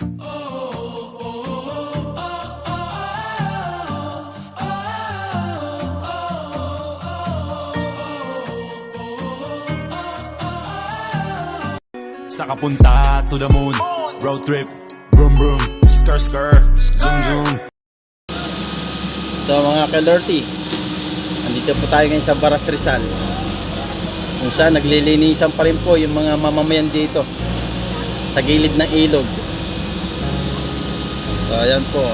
Sa kapunta to the moon Road trip Vroom vroom Skr skr Zoom zoom So mga kalorty, andito po tayo ngayon sa Baras Rizal. Kung saan naglilinisan pa rin po yung mga mamamayan dito sa gilid ng ilog. So ayan po.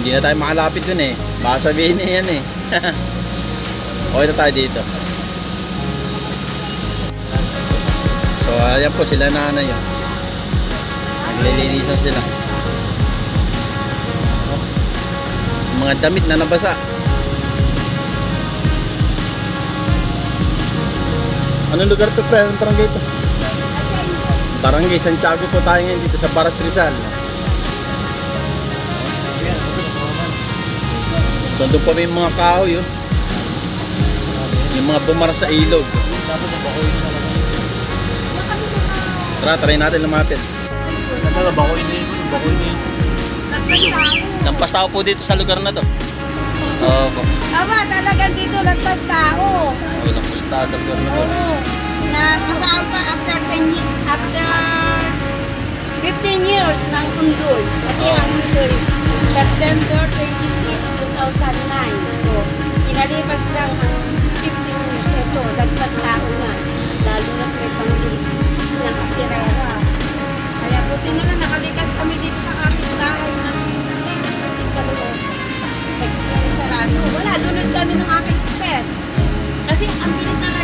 Hindi na tayo makalapit dun eh. Baka sabihin na yan eh. okay na tayo dito. So ayan po sila nanay. oh. Naglilinisan sila. Yung mga damit na nabasa. Anong lugar to pre? Anong barangay to? Barangay Santiago po tayo ngayon dito sa Baras Rizal. So doon pa may mga kahoy yun. Yung mga bumara sa ilog. Tara, try natin lumapit. Lampas tao po dito sa lugar na to. Opo. Aba, talagang dito lagpas tao. Oh, lampas tao sa lugar na to. Oo. Na masaan pa after 10 ye- after 15 years ng Undoy. Kasi ang Undoy, September 26, 2009. So, pinalipas lang ang 15 years. Ito, lagpas tao na. Lalo na may pamilya ng Apirera. Kaya buti na lang nakalikas kami dito sa aming bahay na. Wala, lunod kami ng aking sped. Kasi ang bilis ng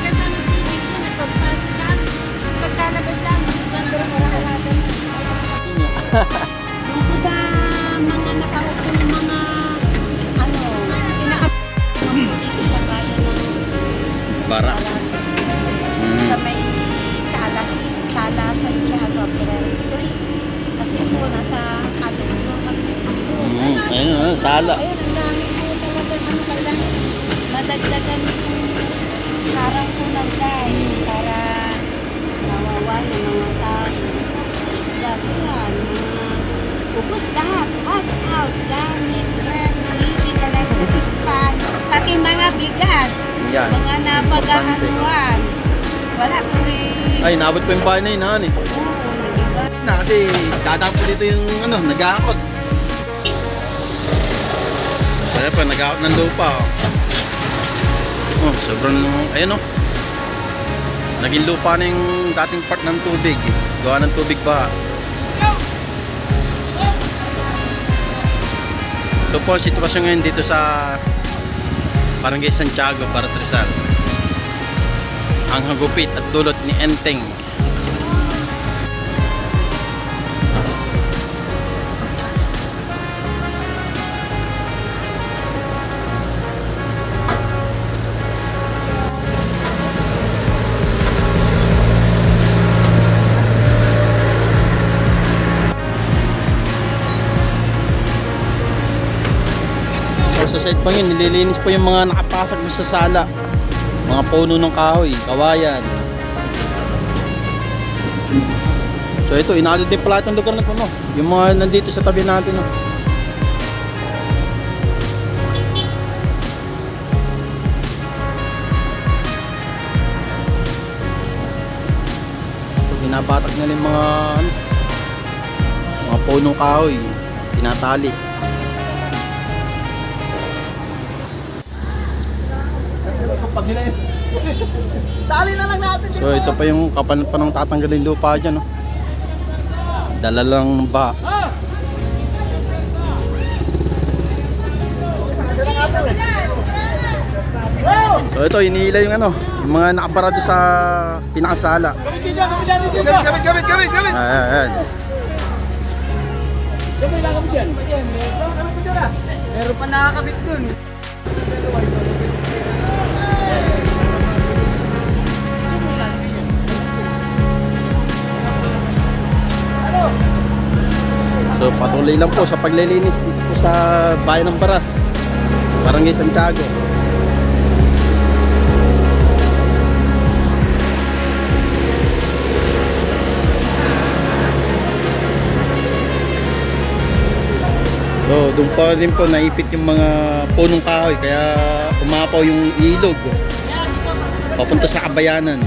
Baras. Mm. sa may Sala, Sala Santiago, Pereira Street. Kasi po, nasa kalungkot kami. Mm, ayun, ayun, sala. Ayun, ang dami po talaga, ano kaya, madagdagan yung harang po ng dahil para mawawa ng mga tao. Isda po yan, mga ubos lahat, pass out, gamit, rep, electric pan, pati mga bigas, Yan. mga napagahanuan. Wala tuloy. Ay, nabot pa yung bahay na yun, eh. Oo, nag-iba. na kasi dadaan po dito yung ano, nag-aakot. Kaya pa, nag-aakot ng lupa. Oh, oh sobrang, ayun oh. Naging lupa na yung dating part ng tubig. Gawa ng tubig ba? Ito po ang sitwasyon ngayon dito sa Barangay Santiago, Barat Rizal. Ang hagupit at dulot ni Enteng. Side pa yun, nililinis po yung mga nakapasok sa sala. Mga puno ng kahoy, kawayan. So ito, inalid din pala itong lugar na ito, no? Yung mga nandito sa tabi natin, no? Binabatak na rin mga, ano, mga punong kahoy, tinatali. Tali na lang natin So ito pa yung kapal pa ng tatanggalin lupa dyan. No? Dala lang ng ba. So ito, inihila yung ano, yung mga nakaparado sa pinakasala. Gamit, gamit, gamit, gamit, gamit. Ayan, ayan. Siya mo ilagamit yan. Ah. Meron pa nakakabit dun. So patuloy lang po sa paglilinis dito sa bayan ng Baras, Barangay Santiago. So doon pa rin po naipit yung mga punong kahoy kaya umapaw yung ilog papunta sa kabayanan.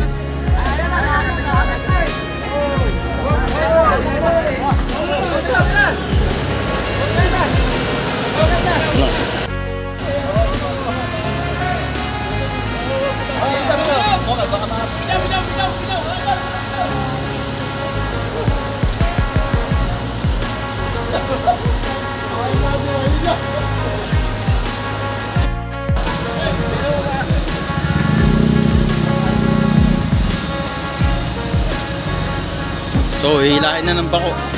So, hihilahin na ng bako.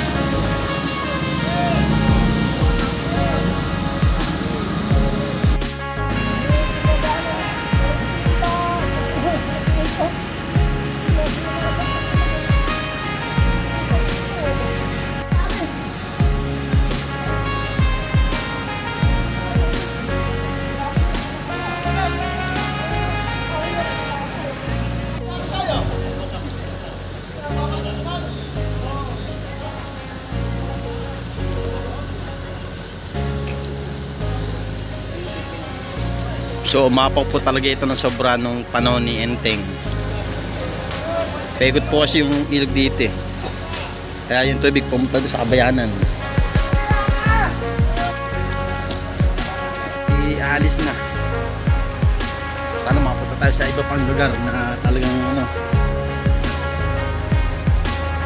So umapaw po talaga ito ng sobra nung panahon ni Enteng. Pegot po kasi yung ilog dito eh. Kaya yung tubig pumunta sa kabayanan. Iaalis na. Sana makapunta tayo sa iba pang lugar na talagang ano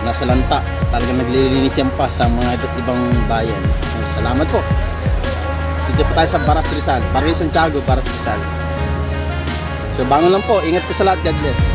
nasa lanta talagang naglilinis yan pa sa mga iba't ibang bayan. Salamat po. Dito po tayo sa Baras Rizal. Barangay Santiago, Baras Rizal. So bangon lang po. Ingat po sa lahat. God bless.